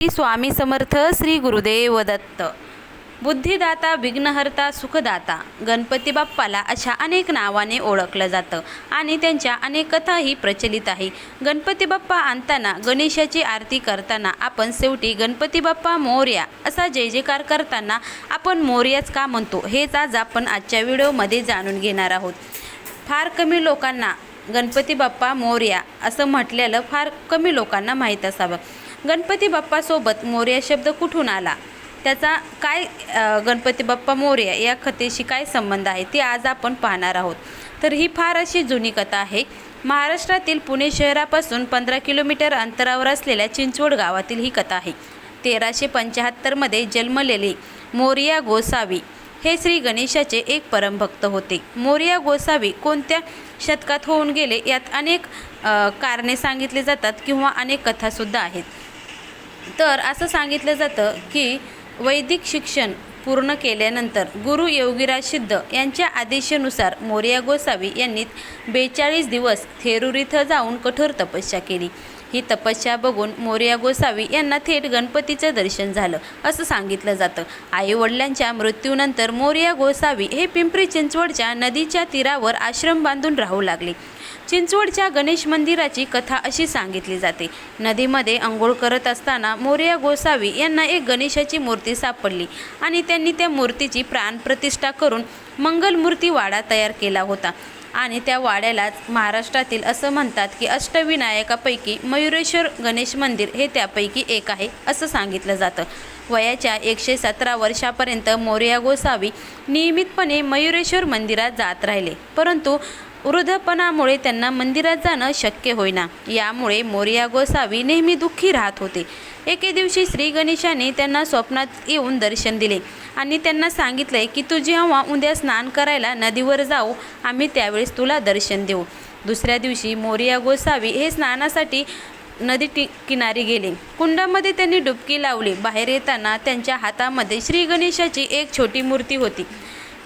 श्री स्वामी समर्थ श्री गुरुदेव दत्त बुद्धिदाता विघ्नहर्ता सुखदाता गणपती बाप्पाला अशा अनेक नावाने ओळखलं जातं आणि त्यांच्या अनेक कथाही प्रचलित आहे. गणपती बाप्पा आणताना गणेशाची आरती करताना आपण शेवटी गणपती बाप्पा मोर्या असा जय जयकार करताना आपण मोर्याच का म्हणतो हेच आज आपण आजच्या व्हिडिओमध्ये जाणून घेणार आहोत. फार कमी लोकांना गणपती बाप्पा मोर्या असं म्हटलेलं फार कमी लोकांना माहीत असावं. गणपती बाप्पासोबत मोर्या शब्द कुठून आला? त्याचा काय गणपती बाप्पा मोर्या या कथेशी काय संबंध आहे? ते आज आपण पाहणार आहोत. तर ही फार अशी जुनी कथा आहे. महाराष्ट्रातील पुणे शहरापासून पंधरा किलोमीटर अंतरावर असलेल्या चिंचवड गावातील ही कथा आहे. तेराशे पंच्याहत्तरमध्ये जन्मलेली मोरिया गोसावी हे श्री गणेशाचे एक परमभक्त होते. मोरिया गोसावी कोणत्या शतकात होऊन गेले यात अनेक कारणे सांगितली जातात किंवा अनेक कथासुद्धा आहेत. तर असं सांगितलं जातं की वैदिक शिक्षण पूर्ण केल्यानंतर गुरु योगीराज सिद्ध यांच्या आदेशानुसार मोर्या गोसावी यांनी बेचाळीस दिवस थेरूर इथं जाऊन कठोर तपस्या केली. ही तपस्या बघून मोर्या गोसावी यांना थेट गणपतीचं दर्शन झालं असं सांगितलं जातं. आईवडिलांच्या मृत्यूनंतर मोर्या गोसावी हे पिंपरी चिंचवडच्या नदीच्या तीरावर आश्रम बांधून राहू लागले. चिंचवडच्या गणेश मंदिराची कथा अशी सांगितली जाते. नदीमध्ये आंघोळ करत असताना मोर्या गोसावी यांना एक गणेशाची मूर्ती सापडली आणि त्यांनी त्या मूर्तीची प्राणप्रतिष्ठा करून मंगलमूर्ती वाडा तयार केला होता. आणि त्या वाड्यालाच महाराष्ट्रातील असं म्हणतात की अष्टविनायकापैकी मयुरेश्वर गणेश मंदिर हे त्यापैकी एक आहे असं सांगितलं जातं. वयाच्या एकशे सतरा वर्षापर्यंत मोर्या गोसावी नियमितपणे मयुरेश्वर मंदिरात जात राहिले. परंतु वृद्धपणामुळे त्यांना मंदिरात जाणं शक्य होईना. यामुळे मोरिया गोसावी नेहमी दुःखी राहत होते. एके दिवशी श्री गणेशाने त्यांना स्वप्नात येऊन दर्शन दिले आणि त्यांना सांगितले की तू जेव्हा उद्या स्नान करायला नदीवर जाऊ आम्ही त्यावेळेस तुला दर्शन देऊ. दुसऱ्या दिवशी मोरिया गोसावी हे स्नानासाठी नदी टी किनारी गेले. कुंडामध्ये त्यांनी डुबकी लावली. बाहेर येताना त्यांच्या हातामध्ये श्री गणेशाची एक छोटी मूर्ती होती.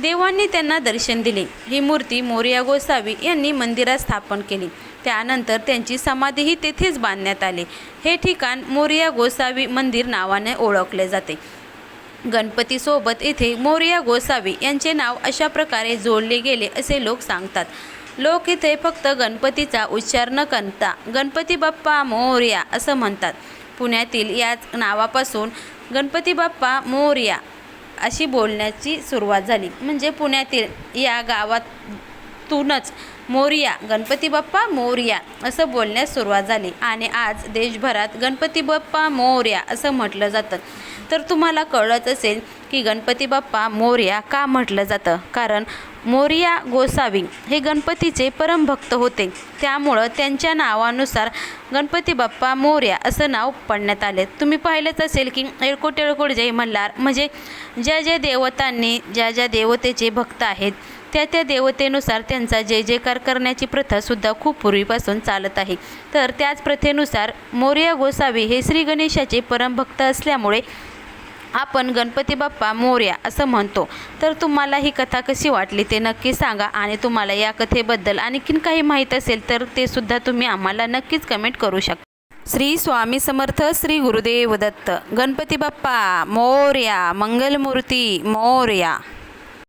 देवांनी त्यांना दर्शन दिले. ही मूर्ती मोरिया गोसावी यांनी मंदिरात स्थापन केली. त्यानंतर त्यांची समाधीही तेथेच बांधण्यात आली. हे ठिकाण मोरिया गोसावी मंदिर नावाने ओळखले जाते. गणपतीसोबत येथे मोरिया गोसावी यांचे नाव अशा प्रकारे जोडले गेले असे लोक सांगतात. लोक इथे फक्त गणपतीचा उच्चार न करता गणपती बाप्पा मोर्या असं म्हणतात. पुण्यातील याच नावापासून गणपती बाप्पा मोर्या अशी बोलण्याची सुरुवात झाली. म्हणजे पुण्यातील या गावातूनच मोरिया गणपती बाप्पा मोरिया असं बोलण्यास सुरुवात झाली. आणि आज देशभरात गणपती बाप्पा मोर्या असं म्हटलं जातं. तर तुम्हाला कळत असेल की गणपती बाप्पा मोर्या का म्हटलं जातं? कारण मोरिया गोसावी हे गणपतीचे परमभक्त होते. त्यामुळं त्यांच्या नावानुसार गणपती बाप्पा मोर्या असं नाव पडण्यात आले. तुम्ही पाहिलंच असेल की एळकोट एळकोट जय मल्हार म्हणजे ज्या ज्या देवतांनी ज्या ज्या देवतेचे भक्त आहेत त्या त्या देवतेनुसार त्यांचा जय जयकार करण्याची प्रथासुद्धा खूप पूर्वीपासून चालत आहे. तर त्याच प्रथेनुसार मोर्या गोसावी हे श्री गणेशाचे परमभक्त असल्यामुळे आपण गणपती बाप्पा मोर्या असं म्हणतो. तर तुम्हाला ही कथा कशी वाटली ते नक्की सांगा आणि तुम्हाला या कथेबद्दल आणखीन काही माहीत असेल तर ते सुद्धा तुम्ही आम्हाला नक्कीच कमेंट करू शकता श्री स्वामी समर्थ श्री गुरुदेव दत्त. गणपती बाप्पा मोर्या मंगलमूर्ती मोर्या.